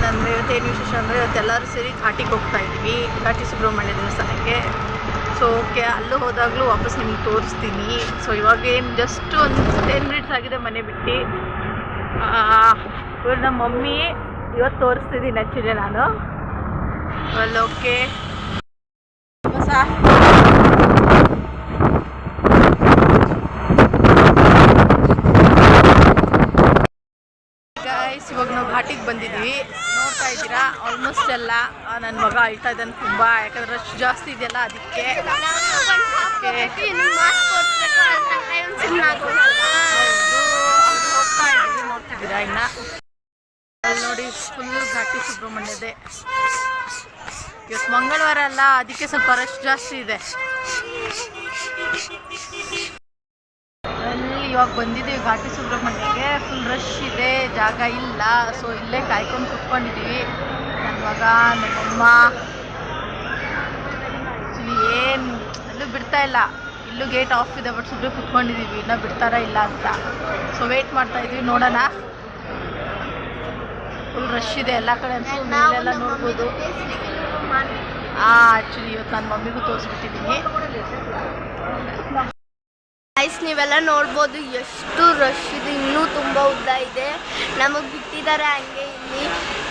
ಏನಂದರೆ ಏನು ವಿಶೇಷ ಅಂದರೆ ಇವತ್ತೆಲ್ಲರೂ ಸೇರಿ ಘಾಟಿಗೆ ಹೋಗ್ತಾ ಇದ್ದೀವಿ ಘಾಟಿ ಸುಬ್ರಹ್ಮಣ್ಯ ದೇವಸ್ಥಾನಕ್ಕೆ. ಸೊ ಓಕೆ, ಅಲ್ಲೂ ಹೋದಾಗಲೂ ವಾಪಸ್ ನಿಮ್ಗೆ ತೋರಿಸ್ತೀನಿ. ಸೊ ಇವಾಗ ಏನು ಜಸ್ಟ್ ಒಂದು ಟೆನ್ ಮಿನಿಟ್ಸ್ ಆಗಿದೆ ಮನೆ ಬಿಟ್ಟು. ಇವ್ರು ನಮ್ಮ ಮಮ್ಮಿ ಇವತ್ತು ತೋರಿಸ್ತಿದ್ದೀನಿ ಆ್ಯಕ್ಚುಲಿ ನಾನು. ಅಲ್ಲಿ ಓಕೆ ಇವಾಗ ನಾವು ಘಾಟಿಗೆ ಬಂದಿದ್ವಿ. ನೋಡ್ತಾ ಇದ್ದೀರಾ? ಆಲ್ಮೋಸ್ಟ್ ಎಲ್ಲ. ನನ್ನ ಮಗ ಅಳ್ತಾ ಇದ್ದಾನೆ ತುಂಬ. ಯಾಕಂದ್ರೆ ರಶ್ ಜಾಸ್ತಿ ಇದೆಯಲ್ಲ ಅದಕ್ಕೆ. ಅಲ್ಲಿ ನೋಡಿ ಫುಲ್ ಘಾಟಿ ಸುಬ್ರಹ್ಮಣ್ಯದೆ. ಇವತ್ತು ಮಂಗಳವಾರ ಅಲ್ಲ, ಅದಕ್ಕೆ ಸ್ವಲ್ಪ ರಶ್ ಜಾಸ್ತಿ ಇದೆ. ಇವಾಗ ಬಂದಿದ್ದೀವಿ ಘಾಟಿ ಸುಬ್ರಹ್ಮಣ್ಯಗೆ. ಫುಲ್ ರಶ್ ಇದೆ ಜಾಗ ಇಲ್ಲ. ಸೊ ಇಲ್ಲೇ ಕಾಯ್ಕೊಂಡು ಕುತ್ಕೊಂಡಿದ್ದೀವಿ. ನನ್ನ ಮಗ ನಮ್ಮಮ್ಮ. ಆ್ಯಕ್ಚುಲಿ ಏನು ಅಲ್ಲೂ ಬಿಡ್ತಾ ಇಲ್ಲ. ಇಲ್ಲೂ ಗೇಟ್ ಆಫ್ ಇದೆ ಬಟ್ ಸುಮ್ಮನೆ ಕುತ್ಕೊಂಡಿದ್ದೀವಿ. ಇನ್ನೂ ಬಿಡ್ತಾರ ಇಲ್ಲ ಅಂತ. ಸೊ ವೆಯ್ಟ್ ಮಾಡ್ತಾ ಇದ್ದೀವಿ ನೋಡೋಣ. ಫುಲ್ ರಶ್ ಇದೆ ಎಲ್ಲ ಕಡೆ ಎಲ್ಲ ನೋಡ್ಬೋದು. ಹಾಂ ಆ್ಯಕ್ಚುಲಿ ಇವತ್ತು ನಾನು ಮಮ್ಮಿಗೂ ತೋರಿಸ್ಬಿಟ್ಟಿದ್ದೀನಿ. ನೀವೆಲ್ಲ ನೋಡ್ಬೋದು ಎಷ್ಟು ರಶ್ ಇದೆ, ಇನ್ನೂ ತುಂಬ ಉದ್ದ ಇದೆ. ನಮಗೆ ಬಿಟ್ಟಿದ್ದಾರೆ ಹಂಗೆ ಇಲ್ಲಿ.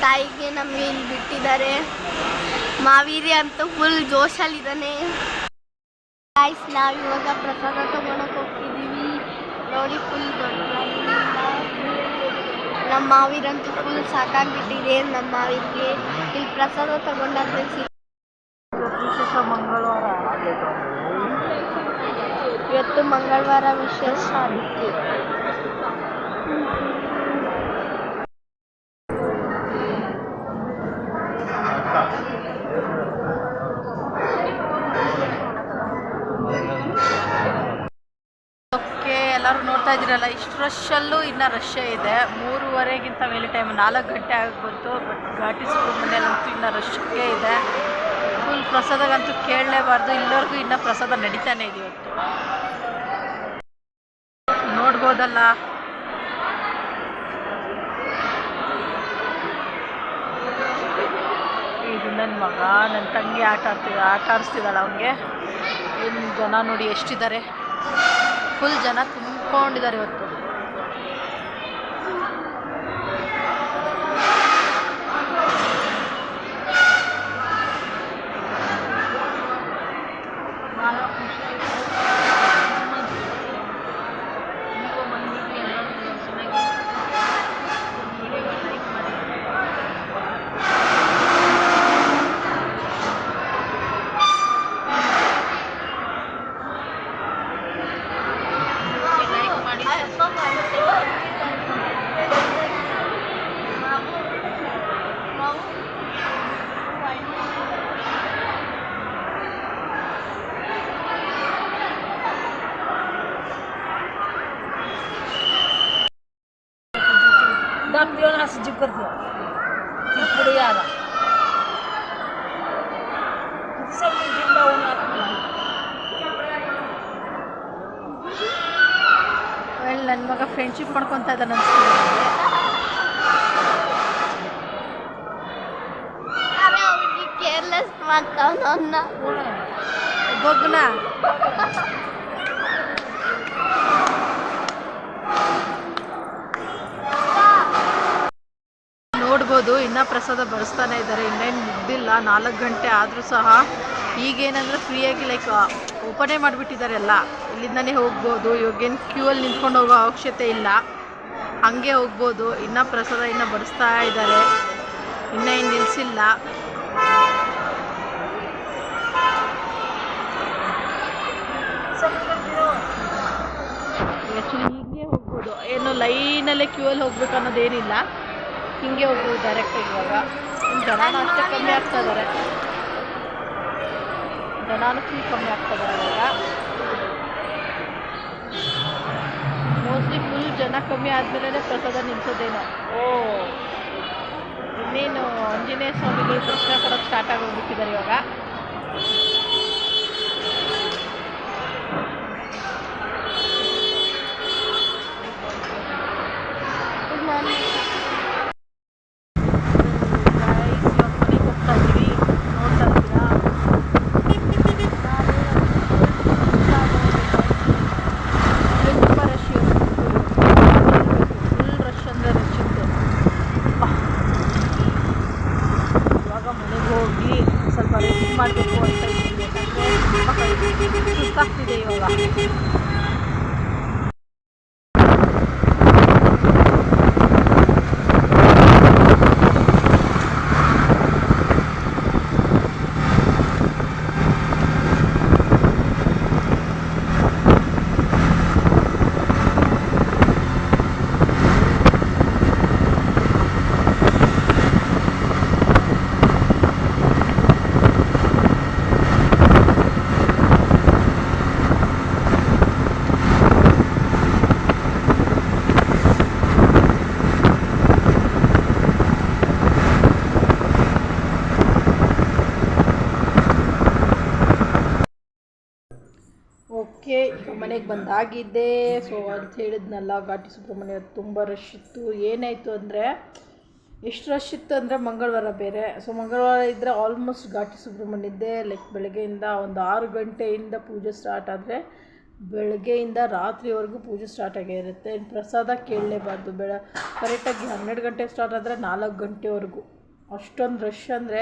ತಾಯಿಗೆ ನಮಗೆ ಇಲ್ಲಿ ಬಿಟ್ಟಿದ್ದಾರೆ ಮಾವೀರಿ ಅಂತ ಫುಲ್ ಜೋಶಲ್ಲಿದ್ದಾನೆ. ಗಾಯ್ಸ್ ನಾವು ಇವಾಗ ಪ್ರಸಾದ ತಗೊಳಕ್ಕೆ ಹೋಗ್ತಿದ್ದೀವಿ ನೋಡಿ ಫುಲ್ ನಮ್ಮ ಮಾವೀರಂತೂ ಫುಲ್ ಸಾಕಾಗ್ಬಿಟ್ಟಿದೆ ನಮ್ಮ ಮಾವೀರಿಗೆ. ಇಲ್ಲಿ ಪ್ರಸಾದ ತಗೊಂಡಾದ್ಮೇಲೆ ಸಿ ವಿಶೇಷ ಮಂಗಳವಾರ. ಇವತ್ತು ಮಂಗಳವಾರ ವಿಶೇಷ ಅದಕ್ಕೆ ಓಕೆ, ಎಲ್ಲರೂ ನೋಡ್ತಾ ಇದ್ದೀರಲ್ಲ, ಇಷ್ಟು ರಶಲ್ಲೂ ಇನ್ನೂ ರಶ್ಶೇ ಇದೆ. ಮೂರುವರೆಗಿಂತ ಮೇಲೆ ಟೈಮ್ ನಾಲ್ಕು ಗಂಟೆ ಆಗ್ಬೋದು ಬಟ್ ಘಾಟಿ ಸುಬ್ರಹ್ಮಣ್ಯಲ್ಲಂತೂ ಇನ್ನೂ ರಶ್ಗೆ ಇದೆ. ಫುಲ್ ಪ್ರಸಾದಗಂತೂ ಕೇಳಲೇಬಾರ್ದು. ಇಲ್ಲವರೆಗೂ ಇನ್ನೂ ಪ್ರಸಾದ ನಡೀತಾನೆ ಇದೆ ಇವತ್ತು. ನೋಡ್ಬೋದಲ್ಲ ಇದು ನನ್ನ ಮಗ ನನ್ನ ತಂಗಿ ಆಟ ಆಡ್ತಿದ್ದ ಆಟ ಆಡಿಸ್ತಿದ್ದಾಳೆ ಅವನಿಗೆ. ಏನು ಜನ ನೋಡಿ ಎಷ್ಟಿದ್ದಾರೆ ಫುಲ್ ಜನ ತುಂಬಿಕೊಂಡಿದ್ದಾರೆ ಇವತ್ತು. ಅನ್ಸ್ತಿದೆ ಕೇರ್ಲೆಸ್ ಬಗ್ನ ನೋಡ್ಬೋದು, ಇನ್ನ ಪ್ರಸಾದ ಬರ್ಸ್ತಾನೆ ಇದ್ದಾರೆ. ಇನ್ನೇನು ಮುಗ್ದಿಲ್ಲ. ನಾಲ್ಕು ಗಂಟೆ ಆದರೂ ಸಹ ಈಗೇನಂದ್ರೆ ಫ್ರೀಯಾಗಿ ಲೈಕ್ ಓಪನೇ ಮಾಡಿಬಿಟ್ಟಿದ್ದಾರೆ ಎಲ್ಲ. ಇಲ್ಲಿಂದನೇ ಹೋಗ್ಬೋದು. ಇವಾಗೇನು ಕ್ಯೂ ಅಲ್ಲಿ ನಿಂತ್ಕೊಂಡು ಹೋಗೋ ಅವಶ್ಯಕತೆ ಇಲ್ಲ. ಹಾಗೆ ಹೋಗ್ಬೋದು. ಇನ್ನೂ ಪ್ರಸಾದ ಇನ್ನ ಬಡಿಸ್ತಾ ಇದ್ದಾರೆ. ಇನ್ನೂ ಏನು ನಿಲ್ಲಿಸಿಲ್ಲ ಆ್ಯಕ್ಚುಲಿ ಹೀಗೆ ಹೋಗ್ಬೋದು. ಏನು ಲೈನಲ್ಲೇ ಕ್ಯೂ ಅಲ್ಲಿ ಹೋಗ್ಬೇಕು ಅನ್ನೋದೇನಿಲ್ಲ. ಹಿಂಗೆ ಹೋಗ್ಬೋದು ಡೈರೆಕ್ಟ್ ಇವಾಗ. ಜನನೂ ಅಷ್ಟೇ ಕಮ್ಮಿ ಆಗ್ತಾ ಇದ್ದಾರೆ ಜನಾನು ಫುಲ್ ಕಮ್ಮಿ ಆಗ್ತಾ ಇದ್ದಾರೆ ಇವಾಗ. ಮೋಸ್ಟ್ಲಿ ಜನ ಕಮ್ಮಿ ಆದಮೇಲೆ ಪ್ರಸಾದ ನಿಲ್ಸೋದೇನೋ. ಓ. ಇನ್ನೇನು ಆಂಜನೇಯ ಸ್ವಾಮಿಗಳು ದರ್ಶನ ಕೊಡೋಕ್ಕೆ ಸ್ಟಾರ್ಟ್ ಆಗೋಗ್ಬಿಟ್ಟಿದ್ದಾರೆ ಇವಾಗ. 필 리. ಮನೆಗೆ ಬಂದಾಗಿದ್ದೆ. ಸೊ ಅಂತ ಹೇಳಿದ್ನಲ್ಲ, ಘಾಟಿ ಸುಬ್ರಹ್ಮಣ್ಯ ತುಂಬ ರಶ್ ಇತ್ತು. ಏನಾಯಿತು ಅಂದರೆ, ಎಷ್ಟು ರಶ್ ಇತ್ತು ಅಂದರೆ ಮಂಗಳವಾರ ಬೇರೆ. ಸೊ ಮಂಗಳವಾರ ಇದ್ದರೆ ಆಲ್ಮೋಸ್ಟ್ ಘಾಟಿ ಸುಬ್ರಹ್ಮಣ್ಯದ್ದೇ ಲೈಕ್ ಬೆಳಗ್ಗೆಯಿಂದ ಒಂದು ಆರು ಗಂಟೆಯಿಂದ ಪೂಜೆ ಸ್ಟಾರ್ಟ್ ಆದರೆ, ಬೆಳಗ್ಗೆಯಿಂದ ರಾತ್ರಿವರೆಗೂ ಪೂಜೆ ಸ್ಟಾರ್ಟ್ ಆಗಿರುತ್ತೆ ಇನ್ನು ಪ್ರಸಾದ ಕೇಳಲೇಬಾರ್ದು. ಬೆಳ ಕರೆಕ್ಟಾಗಿ ಹನ್ನೆರಡು ಗಂಟೆಗೆ ಸ್ಟಾರ್ಟ್ ಆದರೆ ನಾಲ್ಕು ಗಂಟೆವರೆಗೂ. ಅಷ್ಟೊಂದು ರಶ್ ಅಂದರೆ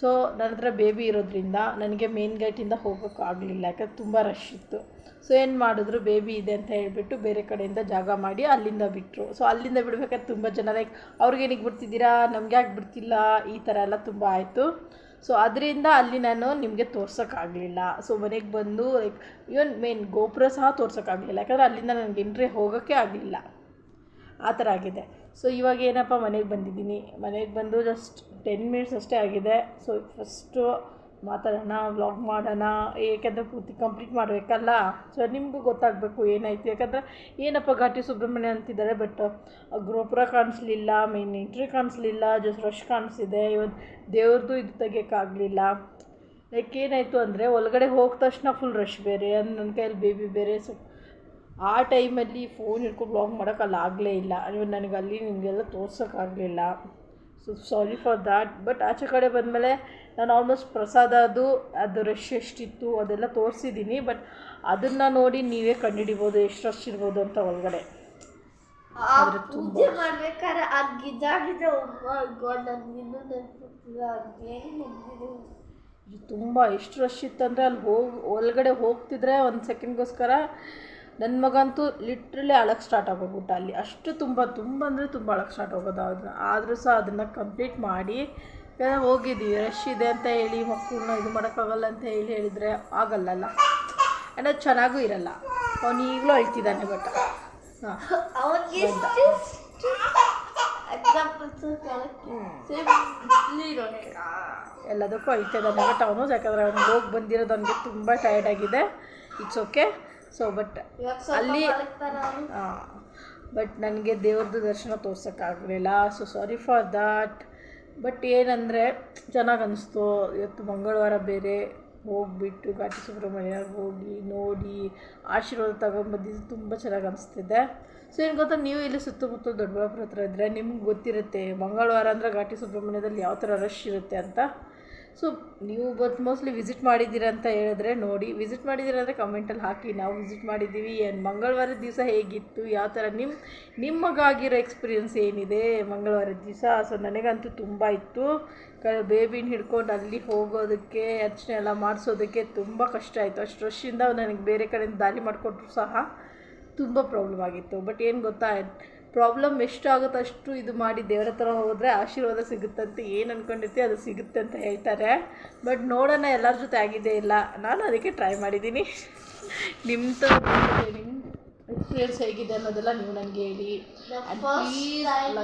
ಸೊ ನನ್ನ ಹತ್ರ ಬೇಬಿ ಇರೋದ್ರಿಂದ ನನಗೆ ಮೇನ್ ಗೇಟಿಂದ ಹೋಗೋಕ್ಕಾಗಲಿಲ್ಲ ಯಾಕಂದ್ರೆ ತುಂಬ ರಶ್ ಇತ್ತು. ಸೊ ಏನು ಮಾಡಿದ್ರು ಬೇಬಿ ಇದೆ ಅಂತ ಹೇಳಿಬಿಟ್ಟು ಬೇರೆ ಕಡೆಯಿಂದ ಜಾಗ ಮಾಡಿ ಅಲ್ಲಿಂದ ಬಿಟ್ಟರು ಸೊ ಅಲ್ಲಿಂದ ಬಿಡ್ಬೇಕಾದ್ರೆ ತುಂಬ ಜನ ಲೈಕ್ ಅವ್ರಿಗೇನಿಗೆ ಬಿಡ್ತಿದ್ದೀರಾ, ನಮಗೆ ಯಾಕೆ ಬಿಡ್ತಿಲ್ಲ, ಈ ಥರ ಎಲ್ಲ ತುಂಬ ಆಯಿತು. ಸೊ ಅದರಿಂದ ಅಲ್ಲಿ ನಾನು ನಿಮಗೆ ತೋರ್ಸೋಕ್ಕಾಗಲಿಲ್ಲ ಸೊ ಮನೆಗೆ ಬಂದು ಲೈಕ್ ಇವನ್ ಮೇನ್ ಗೋಪುರ ಸಹ ತೋರ್ಸೋಕ್ಕಾಗಲಿಲ್ಲ ಯಾಕಂದರೆ ಅಲ್ಲಿಂದ ನನಗೆ ಎಂಟ್ರಿ ಹೋಗೋಕ್ಕೆ ಆಗಲಿಲ್ಲ. ಆ ಥರ ಆಗಿದೆ. ಸೊ ಇವಾಗ ಏನಪ್ಪ ಮನೆಗೆ ಬಂದಿದ್ದೀನಿ. ಮನೆಗೆ ಬಂದು ಜಸ್ಟ್ ಟೆನ್ ಮಿನಿಟ್ಸ್ ಅಷ್ಟೇ ಆಗಿದೆ. ಸೊ ಫಸ್ಟು ಮಾತಾಡೋಣ ವ್ಲಾಗ್ ಮಾಡೋಣ. ಏಕೆಂದರೆ ಪೂರ್ತಿ ಕಂಪ್ಲೀಟ್ ಮಾಡಬೇಕಲ್ಲ? ಸೊ ನಿಮಗೂ ಗೊತ್ತಾಗಬೇಕು ಏನಾಯಿತು. ಯಾಕಂದರೆ ಏನಪ್ಪ ಘಾಟಿ ಸುಬ್ರಹ್ಮಣ್ಯ ಅಂತಿದ್ದಾರೆ ಬಟ್ ಗೋಪುರ ಕಾಣಿಸ್ಲಿಲ್ಲ ಮೇನ್ ಎಂಟ್ರಿ ಕಾಣಿಸ್ಲಿಲ್ಲ ಜಸ್ಟ್ ರಶ್ ಕಾಣಿಸಿದೆ ಇವತ್ತು ದೇವ್ರದ್ದು ಇದು ತೆಗಿಯೋಕ್ಕಾಗಲಿಲ್ಲ. ಲೈಕ್ ಏನಾಯಿತು ಅಂದರೆ, ಒಳಗಡೆ ಹೋಗಿದ ತಕ್ಷಣ ಫುಲ್ ರಶ್ ಬೇರೆ. ನನ್ನ ಕೈಯಲ್ಲಿ ಬೇಬಿ ಬೇರೆ ಸೊ ಆ ಟೈಮಲ್ಲಿ ಫೋನ್ ಹಿಡ್ಕೊಂಡು ಬ್ಲಾಗ್ ಮಾಡೋಕ್ಕಲ್ಲಿ ಆಗಲೇ ಇಲ್ಲ ನನಗೆ ಅಲ್ಲಿ ನಿಮಗೆಲ್ಲ ತೋರ್ಸೋಕ್ಕಾಗಲಿಲ್ಲ. So sorry for that but ಆಚೆ ಕಡೆ ಬಂದಮೇಲೆ ನಾನು ಆಲ್ಮೋಸ್ಟ್ ಪ್ರಸಾದ ಅದು ಅದು ರಶ್ ಎಷ್ಟಿತ್ತು ಅದೆಲ್ಲ ತೋರಿಸಿದ್ದೀನಿ ಬಟ್ ಅದನ್ನು ನೋಡಿ ನೀವೇ ಕಂಡುಹಿಡಿಬೋದು ಎಷ್ಟು ರಶ್ ಇರ್ಬೋದು ಅಂತ ಒಳಗಡೆ. ಪೂಜೆ ಮಾಡ್ಬೇಕಾದ್ರೆ ಆ ಗಿಜ ಗಿಜ ಗಾಡ್ ನನಗಿನ್ನೂ ನೆನಪಿಲ್ಲ ಏನು ನೆನಪಿದೆ ಇದು ತುಂಬ ಎಷ್ಟು ರಶ್ ಇತ್ತಂದರೆ ಅಲ್ಲಿ ಹೋಗಿ ಒಳಗಡೆ ಹೋಗ್ತಿದ್ರೆ ಒಂದು ಸೆಕೆಂಡ್ಗೋಸ್ಕರ ನನ್ನ ಮಗಂತೂ ಲಿಟ್ರಲಿ ಅಳಕ್ಕೆ ಸ್ಟಾರ್ಟ್ ಆಗೋಗ್ಬಿಟ್ಟ ಅಲ್ಲಿ. ಅಷ್ಟು ತುಂಬ ತುಂಬ ಅಂದರೆ ತುಂಬ ಅಳಕ್ಕೆ ಸ್ಟಾರ್ಟ್ ಆಗೋದು ಅದನ್ನ ಆದರೂ ಸಹ ಅದನ್ನು ಕಂಪ್ಲೀಟ್ ಮಾಡಿ ಹೋಗಿದ್ದೀವಿ ರಶ್ ಇದೆ ಅಂತ ಹೇಳಿ ಮಕ್ಕಳನ್ನ ಇದು ಮಾಡೋಕ್ಕಾಗಲ್ಲ ಅಂತ ಹೇಳಿ ಹೇಳಿದರೆ ಆಗಲ್ಲಲ್ಲ. ಆ್ಯಂಡ್ ಅದು ಚೆನ್ನಾಗೂ ಇರಲ್ಲ. ಅವನು ಈಗಲೂ ಅಳ್ತಿದ್ದಾನೆ ಬಟ್ ಹಾಂ. ಎಲ್ಲದಕ್ಕೂ ಅಳ್ತಿದ್ದಾನೆ ಬಟ್ ಅವನು ಯಾಕಂದರೆ ಅವ್ನಿಗೆ ಹೋಗಿ ಬಂದಿರೋದು ಅವನಿಗೆ ತುಂಬ ಟಯರ್ಡ್ ಆಗಿದೆ. ಇಟ್ಸ್ ಓಕೆ ಸೊ ಬಟ್ ಅಲ್ಲಿ ಬಟ್ ನನಗೆ ದೇವ್ರದ್ದು ದರ್ಶನ ತೋರ್ಸೋಕ್ಕಾಗಲಿಲ್ಲ. So sorry for that but ಏನಂದರೆ ಚೆನ್ನಾಗಿ ಅನಿಸ್ತು. ಇವತ್ತು ಮಂಗಳವಾರ ಬೇರೆ. ಹೋಗಿಬಿಟ್ಟು ಘಾಟಿ ಸುಬ್ರಹ್ಮಣ್ಯ ಹೋಗಿ ನೋಡಿ ಆಶೀರ್ವಾದ ತಗೊಂಬಂದಿದ್ದು ತುಂಬ ಚೆನ್ನಾಗಿ ಅನಿಸ್ತಿದೆ. ಸೊ ಏನು ಗೊತ್ತಾ? ನೀವು ಇಲ್ಲಿ ಸುತ್ತಮುತ್ತ ದೊಡ್ಡಬಳ್ಳಾಪುರ ಹತ್ರ ಇದ್ದರೆ ನಿಮ್ಗೆ ಗೊತ್ತಿರುತ್ತೆ ಮಂಗಳವಾರ ಅಂದರೆ ಘಾಟಿ ಸುಬ್ರಹ್ಮಣ್ಯದಲ್ಲಿ ಯಾವ ಥರ ರಶ್ ಇರುತ್ತೆ ಅಂತ. ಸೊ ನೀವು ಬಟ್ ಮೋಸ್ಟ್ಲಿ ವಿಸಿಟ್ ಮಾಡಿದ್ದೀರ ಅಂತ ಹೇಳಿದ್ರೆ ನೋಡಿ ವಿಸಿಟ್ ಮಾಡಿದ್ದೀರ ಅಂದರೆ ಕಮೆಂಟಲ್ಲಿ ಹಾಕಿ, ನಾವು ವಿಸಿಟ್ ಮಾಡಿದ್ದೀವಿ, ಏನು ಮಂಗಳವಾರದ ದಿವಸ ಹೇಗಿತ್ತು, ಯಾವ ಥರ ನಿಮ್ಮ ನಿಮಗಾಗಿರೋ ಎಕ್ಸ್ಪೀರಿಯನ್ಸ್ ಏನಿದೆ ಮಂಗಳವಾರದ ದಿವಸ? ಸೊ ನನಗಂತೂ ತುಂಬ ಇತ್ತು. ಕ ಬೇಬಿನ ಹಿಡ್ಕೊಂಡು ಅಲ್ಲಿ ಹೋಗೋದಕ್ಕೆ, ಅರ್ಚನೆ ಎಲ್ಲ ಮಾಡಿಸೋದಕ್ಕೆ ತುಂಬ ಕಷ್ಟ ಆಯಿತು. ಅಷ್ಟು ರಶ್ಶಿಂದ ನನಗೆ ಬೇರೆ ಕಡೆಯಿಂದ ದಾರಿ ಮಾಡಿಕೊಟ್ರು ಸಹ ತುಂಬ ಪ್ರಾಬ್ಲಮ್ ಆಗಿತ್ತು. ಬಟ್ ಏನು ಗೊತ್ತಾ ಪ್ರಾಬ್ಲಮ್ ಎಷ್ಟಾಗುತ್ತೋ ಅಷ್ಟು ಇದು ಮಾಡಿ ದೇವರ ಹತ್ರ ಹೋದರೆ ಆಶೀರ್ವಾದ ಸಿಗುತ್ತಂತೆ. ಏನು ಅಂದ್ಕೊಂಡಿರ್ತೀವಿ ಅದು ಸಿಗುತ್ತೆ ಅಂತ ಹೇಳ್ತಾರೆ. ಬಟ್ ನೋಡೋಣ ಎಲ್ಲರ ಜೊತೆ ಆಗಿದೆ ಇಲ್ಲ? ನಾನು ಅದಕ್ಕೆ ಟ್ರೈ ಮಾಡಿದ್ದೀನಿ. ನಿಮ್ಮ ನಿಮ್ಮ ಎಕ್ಸ್ಪೀರಿಯನ್ಸ್ ಹೇಗಿದೆ ಅನ್ನೋದೆಲ್ಲ ನೀವು ನನಗೆ ಹೇಳಿ. ಇಲ್ಲ ಇಲ್ಲ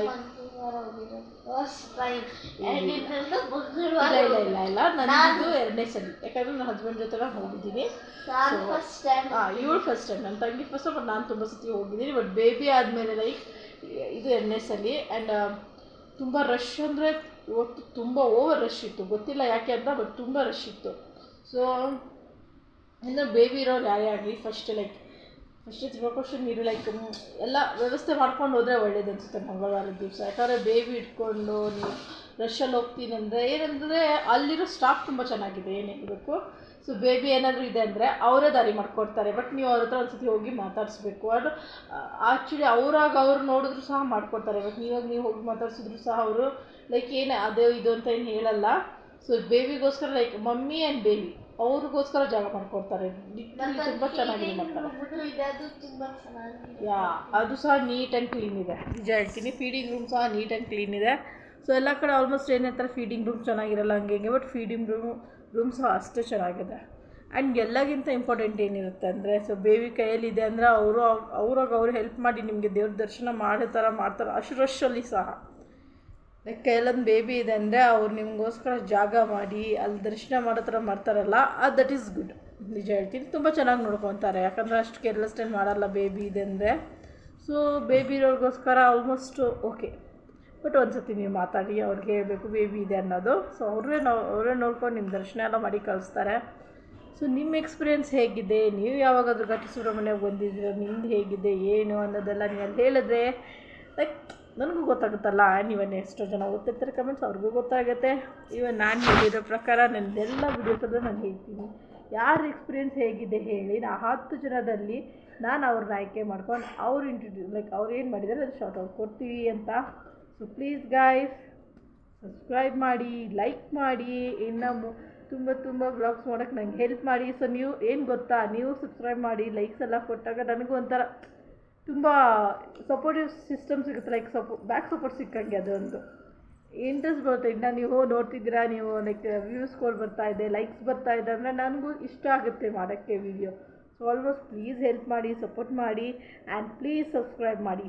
ಇಲ್ಲ. ಇಲ್ಲ ನನ್ನದು ಎರಡನೇ ಸಲ ಯಾಕಂದರೆ ನನ್ನ ಹಸ್ಬೆಂಡ್ ಜೊತೆ ಹೋಗಿದ್ದೀನಿ. ನಾನು ಟೈಮ್ ಹಾಂ ಇವಳು ಫಸ್ಟ್ ಟೈಮ್ ನನ್ನ ತಂಗಿ ಫಸ್ಟ್ ಬಟ್ ನಾನು ತುಂಬ ಸತಿ ಹೋಗಿದ್ದೀನಿ. ಬಟ್ ಬೇಬಿ ಆದಮೇಲೆ ಲೈಕ್ ಇದು ಎನ್ ಎಸ್ ಅಲ್ಲಿ ಆ್ಯಂಡ್ ತುಂಬ ರಶ್ ಅಂದರೆ ಇವತ್ತು ತುಂಬ ಓವರ್ ರಶ್ ಇತ್ತು. ಗೊತ್ತಿಲ್ಲ ಯಾಕೆ ಅಂತ ಬಟ್ ತುಂಬ ರಶ್ ಇತ್ತು. ಸೊ ಇನ್ನು ಬೇಬಿ ಇರೋರು ಯಾರೇ ಆಗಲಿ ಫಸ್ಟ್ ಲೈಕ್ ಫಸ್ಟ್ ಪ್ರಿಕಾಷನ್ ನೀರು ಲೈಕ್ ಎಲ್ಲ ವ್ಯವಸ್ಥೆ ಮಾಡ್ಕೊಂಡು ಹೋದರೆ ಒಳ್ಳೇದು ಅನಿಸುತ್ತೆ ಮಂಗಳವಾರದ ದಿವಸ. ಯಾಕಂದರೆ ಬೇಬಿ ಇಟ್ಕೊಂಡು ನೀವು ಹೋಗ್ತೀನಿ ಅಂದರೆ ಏನಂದರೆ ಅಲ್ಲಿರೋ ಸ್ಟಾಫ್ ತುಂಬ ಚೆನ್ನಾಗಿದೆ, ಏನು ಹೇಳಬೇಕು? ಸೊ ಬೇಬಿ ಏನಾದರೂ ಇದೆ ಅಂದರೆ ಅವರೇ ದಾರಿ ಮಾಡ್ಕೊಡ್ತಾರೆ. ಬಟ್ ನೀವು ಅವ್ರ ಹತ್ರ ಒಂದ್ಸತಿ ಹೋಗಿ ಮಾತಾಡಿಸ್ಬೇಕು. ಅದು ಆ್ಯಕ್ಚುಲಿ ಅವರಾಗ ಅವ್ರು ನೋಡಿದ್ರು ಸಹ ಮಾಡ್ಕೊಡ್ತಾರೆ. ಬಟ್ ನೀವಾಗ ನೀವು ಹೋಗಿ ಮಾತಾಡ್ಸಿದ್ರು ಸಹ ಅವರು ಲೈಕ್ ಏನು ಅದು ಇದು ಅಂತ ಏನು ಹೇಳಲ್ಲ. ಸೊ ಬೇಬಿಗೋಸ್ಕರ ಲೈಕ್ ಮಮ್ಮಿ ಆ್ಯಂಡ್ ಬೇಬಿ ಅವ್ರಿಗೋಸ್ಕರ ಜಾಗ ಮಾಡ್ಕೊಡ್ತಾರೆ. ತುಂಬ ಮಾಡ್ತಾರೆ ಚೆನ್ನಾಗಿದೆ ಯಾ ಅದು ಸಹ ನೀಟ್ ಆ್ಯಂಡ್ ಕ್ಲೀನ್ ಇದೆ. ನಿಜ ಹೇಳ್ತೀನಿ ಫೀಡಿಂಗ್ ರೂಮ್ ಸಹ ನೀಟ್ ಆ್ಯಂಡ್ ಕ್ಲೀನ್ ಇದೆ. ಸೊ ಎಲ್ಲ ಕಡೆ ಆಲ್ಮೋಸ್ಟ್ ಏನೇ ಹೇಳ್ತಾರೆ ಫೀಡಿಂಗ್ ರೂಮ್ ಚೆನ್ನಾಗಿರಲ್ಲ ಹಂಗೆ ಹಿಂಗೆ ಬಟ್ ಫೀಡಿಂಗ್ ರೂಮ್ ರೂಮ್ ಸಹ ಅಷ್ಟೇ ಚೆನ್ನಾಗಿದೆ. ಆ್ಯಂಡ್ ಎಲ್ಲಗಿಂತ ಇಂಪಾರ್ಟೆಂಟ್ ಏನಿರುತ್ತೆ ಅಂದರೆ ಸೊ ಬೇಬಿ ಕೈಯಲ್ಲಿದೆ ಅಂದರೆ ಅವರು, ಅವ್ರಾಗ ಅವ್ರು ಹೆಲ್ಪ್ ಮಾಡಿ ನಿಮಗೆ ದೇವ್ರ ದರ್ಶನ ಮಾಡೋ ಥರ ಮಾಡ್ತಾರೆ, ಅಷ್ಟು ಸಹ. ಲೈಕ್ ಕೈಯಲ್ಲೊಂದು ಬೇಬಿ ಇದೆ ಅಂದರೆ ಅವ್ರು ನಿಮಗೋಸ್ಕರ ಜಾಗ ಮಾಡಿ, ಅಲ್ಲಿ ದರ್ಶನ ಮಾಡೋ ಥರ ಮಾಡ್ತಾರಲ್ಲ ಆ ದಟ್ ಈಸ್ ಗುಡ್ ನಿಜ ಹೇಳ್ತೀನಿ, ತುಂಬ ಚೆನ್ನಾಗಿ ನೋಡ್ಕೊತಾರೆ. ಯಾಕಂದರೆ ಅಷ್ಟು ಕೇರ್ಲೆಸ್ ಟೈಮ್ ಮಾಡಲ್ಲ ಬೇಬಿ ಇದೆ ಅಂದರೆ. ಸೊ ಬೇಬಿ ಇರೋರಿಗೋಸ್ಕರ ಆಲ್ಮೋಸ್ಟ್ ಓಕೆ ಬಟ್ ಒಂದು ಸತಿ ನೀವು ಮಾತಾಡಿ, ಅವ್ರಿಗೆ ಹೇಳಬೇಕು ಬೇಬಿ ಇದೆ ಅನ್ನೋದು. ಸೊ ಅವರೇ ನಾವು ಅವರೇ ನೋಡ್ಕೊಂಡು ನಿಮ್ಮ ದರ್ಶನ ಎಲ್ಲ ಮಾಡಿ ಕಳಿಸ್ತಾರೆ. ಸೊ ನಿಮ್ಮ ಎಕ್ಸ್ಪೀರಿಯೆನ್ಸ್ ಹೇಗಿದೆ? ನೀವು ಯಾವಾಗಾದರೂ ಘಾಟಿ ಸುಬ್ರಹ್ಮಣ್ಯಕ್ಕೆ ಬಂದಿದ್ದೀರೋ? ನಿಮ್ದು ಹೇಗಿದೆ? ಏನು ಅನ್ನೋದೆಲ್ಲ ನೀವು ಅಲ್ಲಿ ಹೇಳಿದ್ರೆ ಲೈಕ್ ನನಗೂ ಗೊತ್ತಾಗುತ್ತಲ್ಲ. ನೀವನ್ನ ಎಷ್ಟೋ ಜನ ಓದ್ತಿರ್ತಾರೆ ಕಮೆಂಟ್ಸ್ ಅವ್ರಿಗೂ ಗೊತ್ತಾಗುತ್ತೆ. ಇವನ್ ನಾನು ಹೇಳಿರೋ ಪ್ರಕಾರ ನನ್ನದೆಲ್ಲ ವಿಡಿಯೋಸಲ್ಲೂ ನಾನು ಹೇಳ್ತೀನಿ. ಯಾರ ಎಕ್ಸ್ಪೀರಿಯೆನ್ಸ್ ಹೇಗಿದೆ ಹೇಳಿ, ನಾ ಹತ್ತು ಜನದಲ್ಲಿ ನಾನು ಅವ್ರನ್ನ ಆಯ್ಕೆ ಮಾಡ್ಕೊಂಡು ಅವ್ರು ಇಂಟ್ರೊಡ್ಯೂ ಲೈಕ್ ಅವ್ರು ಏನು ಮಾಡಿದ್ದಾರೆ ಅದು ಶಾರ್ಟ್ ಔಟ್ ಕೊಡ್ತೀವಿ ಅಂತ ಸೊ ಪ್ಲೀಸ್ ಗಾಯ್ಸ್ ಸಬ್ಸ್ಕ್ರೈಬ್ ಮಾಡಿ ಲೈಕ್ ಮಾಡಿ. ಇನ್ನು ತುಂಬ ತುಂಬ ಬ್ಲಾಗ್ಸ್ ಮಾಡೋಕ್ಕೆ ನಂಗೆ ಹೆಲ್ಪ್ ಮಾಡಿ. ಸೊ ನೀವು ಏನು ಗೊತ್ತಾ? ನೀವು ಸಬ್ಸ್ಕ್ರೈಬ್ ಮಾಡಿ ಲೈಕ್ಸ್ ಎಲ್ಲ ಕೊಟ್ಟಾಗ ನನಗೂ ಒಂಥರ ತುಂಬ ಸಪೋರ್ಟಿವ್ ಸಿಸ್ಟಮ್ ಸಿಗುತ್ತೆ. ಲೈಕ್ ಸಪೋ ಬ್ಯಾಕ್ ಸಪೋರ್ಟ್ ಸಿಕ್ಕಂಗೆ ಅದೊಂದು. ಇಂಟ್ರೆಸ್ಟ್ ಬರುತ್ತೆ. ಇನ್ನು ನೀವು ನೋಡ್ತಿದ್ದೀರಾ? ನೀವು ಲೈಕ್ ವ್ಯೂಸ್ಗಳು ಬರ್ತಾ ಇದೆ ಲೈಕ್ಸ್ ಬರ್ತಾ ಇದೆ ಅಂದರೆ ನನಗೂ ಇಷ್ಟ ಆಗುತ್ತೆ ಮಾಡೋಕ್ಕೆ video so almost please help ಮಾಡಿ ಸಪೋರ್ಟ್ ಮಾಡಿ. ಆ್ಯಂಡ್ ಪ್ಲೀಸ್ ಸಬ್ಸ್ಕ್ರೈಬ್ ಮಾಡಿ.